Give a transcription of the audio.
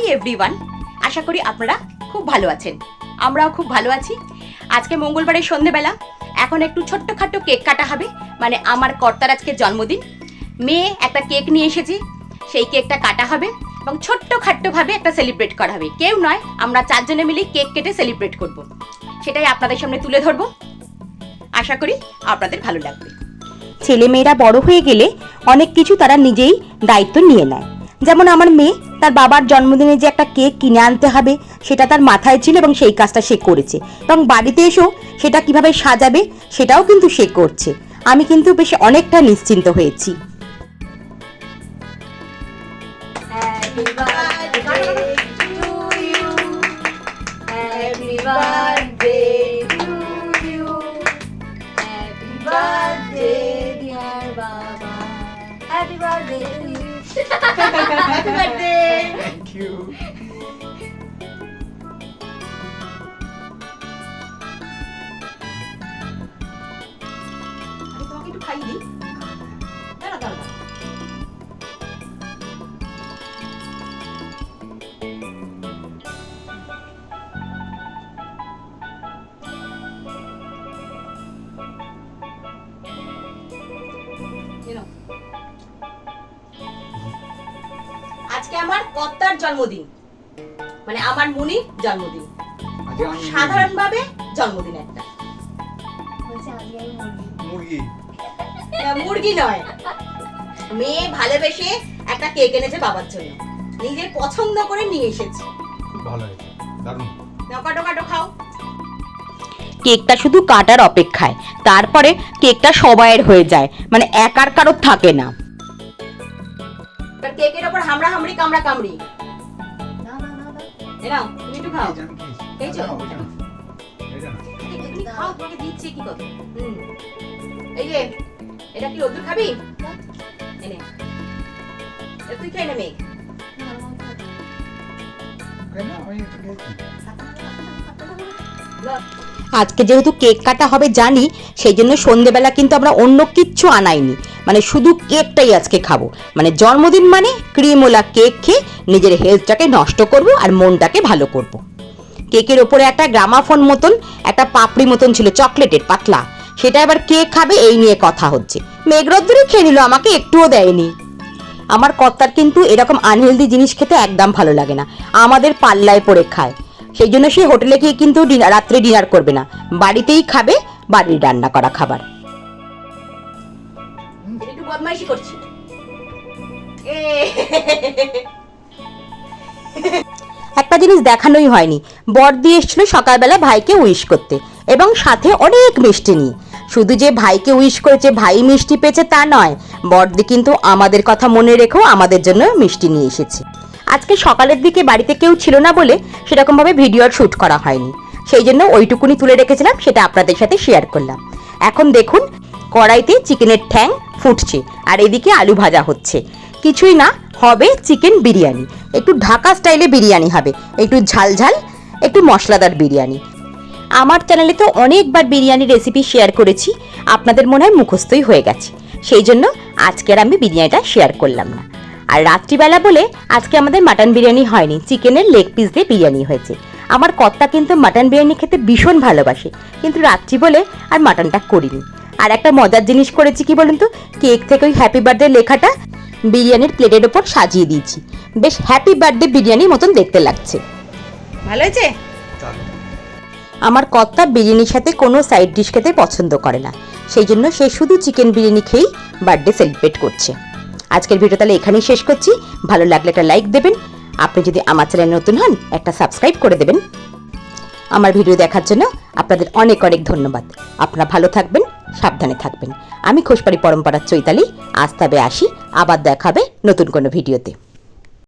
Hi everyone আশা করি আপনারা খুব ভালো আছেন। আমরাও খুব ভালো আছি। আজকে মঙ্গলবারের সন্ধেবেলা। এখন একটু ছোট্টখাট্ট কেক কাটা হবে। মানে আমার কর্তার আজকে জন্মদিন। মেয়ে একটা কেক নিয়ে এসেছি। সেই কেকটা কাটা হবে এবং ছোট্ট খাট্টভাবে একটা সেলিব্রেট করা হবে। কেউ নয়, আমরা চারজনে মিলেই কেক কেটে সেলিব্রেট করব। সেটাই আপনাদের সামনে তুলে ধরবো। আশা করি আপনাদের ভালো লাগবে। ছেলেমেয়েরা বড় হয়ে গেলে অনেক কিছু তারা নিজেই দায়িত্ব নিয়ে নেয়। যেমন আমার মেয়ে তার বাবার জন্মদিনে যে একটা কেক কিনে আনতে হবে, সেটা তার মাথায় ছিল এবং সেই কাজটা সে করেছে। এবং বাড়িতে এসেও সেটা কীভাবে সাজাবে, সেটাও কিন্তু সে করছে। আমি কিন্তু বেশ অনেকটা নিশ্চিন্ত হয়েছি। Happy birthday to you. Happy birthday you. 아니, 그만 이렇게 가이니? আজকে আমার কর্তার জন্মদিন। মানে আমার মুনির জন্মদিন। সাধারণভাবে জন্মদিন একটা। মুরগি। মুরগি। নয়। মেয়ে ভালোবেসে একটা কেক এনেছে বাবার জন্য। নিজের পছন্দ করে নিয়ে এসেছে। ভালো হয়েছে। দারুণ। কাটো খাও। কেকটা শুধু কাটার অপেক্ষায়। তারপরে কেকটা সবাইয়ের হয়ে যায়। মানে একার কারোর থাকে না। কেকের ওপর হামড়া হামড়ি কামড়া কামড়ি। না, না, না, না। তুমি একটু খাও। এই যে খেয়েছো? খাও তোমাকে দিচ্ছি কি কথা এই যে এটা কি রোদ্দুর খাবি? এনে তুই খেয়ে নে মেঘ। না, আমার খাবে। কেন? আমি একটু খেয়েছি। আজকে যেহেতু কেক কাটা হবে জানি সেই জন্য সন্ধেবেলা কিন্তু আমরা অন্য কিচ্ছু আনাইনি। মানে শুধু কেকটাই আজকে খাব। মানে জন্মদিন মানে ক্রিমওয়ালা কেক খেয়ে নিজের হেলথটাকে নষ্ট করব আর মনটাকে ভালো করব। কেকের ওপরে একটা গ্রামাফোন মতন, একটা পাপড়ি মতন ছিল, চকলেটের পাতলা। সেটা এবার কে খাবে এই নিয়ে কথা হচ্ছে। মেঘরদ্দুরই খেয়ে নিল, আমাকে একটুও দেয়নি। আমার কর্তার কিন্তু এরকম আনহেলদি জিনিস খেতে একদম ভালো লাগে না। আমাদের পাল্লায় পড়ে খায়। সেই জন্য সে হোটেলে গিয়ে কিন্তু রাত্রে ডিনার করবে না। বাড়িতেই খাবে, বাড়ির রান্না করা খাবার। বদমাইশি করছি। একটা জিনিস দেখানোই হয়নি। বর দিয়ে এসেছিল সকালবেলা ভাইকে উইশ করতে এবং সাথে অনেক মিষ্টি নিয়ে। শুধু যে ভাইকে উইশ করেছে, ভাই মিষ্টি পেয়েছে তা নয়, বর্দি কিন্তু আমাদের কথা মনে রেখেও আমাদের জন্য মিষ্টি নিয়ে এসেছে। আজকে সকালের দিকে বাড়িতে কেউ ছিল না বলে সেরকমভাবে ভিডিও আর শ্যুট করা হয়নি। সেই জন্য ওইটুকুনি তুলে রেখেছিলাম, সেটা আপনাদের সাথে শেয়ার করলাম। এখন দেখুন, কড়াইতে চিকেনের ঠ্যাং ফুটছে। আর এদিকে আলু ভাজা হচ্ছে। কিছুই না, হবে চিকেন বিরিয়ানি। একটু ঢাকা স্টাইলে বিরিয়ানি হবে। একটু ঝাল ঝাল, একটু মশলাদার বিরিয়ানি। আমার চ্যানেলে তো অনেকবার বিরিয়ানি রেসিপি শেয়ার করেছি। আপনাদের মনে হয় মুখস্থই হয়ে গেছে। সেই জন্য আজকের আমি বিরিয়ানিটা শেয়ার করলাম না। আর রাত্রিবেলা বলে আজকে আমাদের মাটন বিরিয়ানি হয়নি। চিকেনের লেগ পিস দিয়ে বিরিয়ানি হয়েছে। আমার কর্তা কিন্তু মাটন বিরিয়ানি খেতে ভীষণ ভালোবাসে। কিন্তু রাত্রি বলে আর মাটনটা করিনি। আর একটা মজার জিনিস করেছি কি বলুন তো? কেক থেকে ওই হ্যাপি বার্থডে লেখাটা বিরিয়ানির প্লেটের ওপর সাজিয়ে দিয়েছি। বেশ হ্যাপি বার্থডে বিরিয়ানির মতন দেখতে লাগছে। ভালো হয়েছে? আমার কর্তা বিরিয়ানির সাথে কোনো সাইড ডিশ খেতে পছন্দ করে না। সেই জন্য সে শুধু চিকেন বিরিয়ানি খেয়েই বার্থডে সেলিব্রেট করছে। আজকের ভিডিও তাহলে এখানেই শেষ করছি। ভালো লাগলে একটা লাইক দেবেন। আপনি যদি আমার চ্যানেল নতুন হন একটা সাবস্ক্রাইব করে দেবেন। আমার ভিডিও দেখার জন্য আপনাদের অনেক অনেক ধন্যবাদ। আপনারা ভালো থাকবেন। সাবধানে থাকবেন। আমি খোসপাড়ি পরম্পরার চৈতালি আজ আসি আবার দেখাবে নতুন কোনো ভিডিওতে।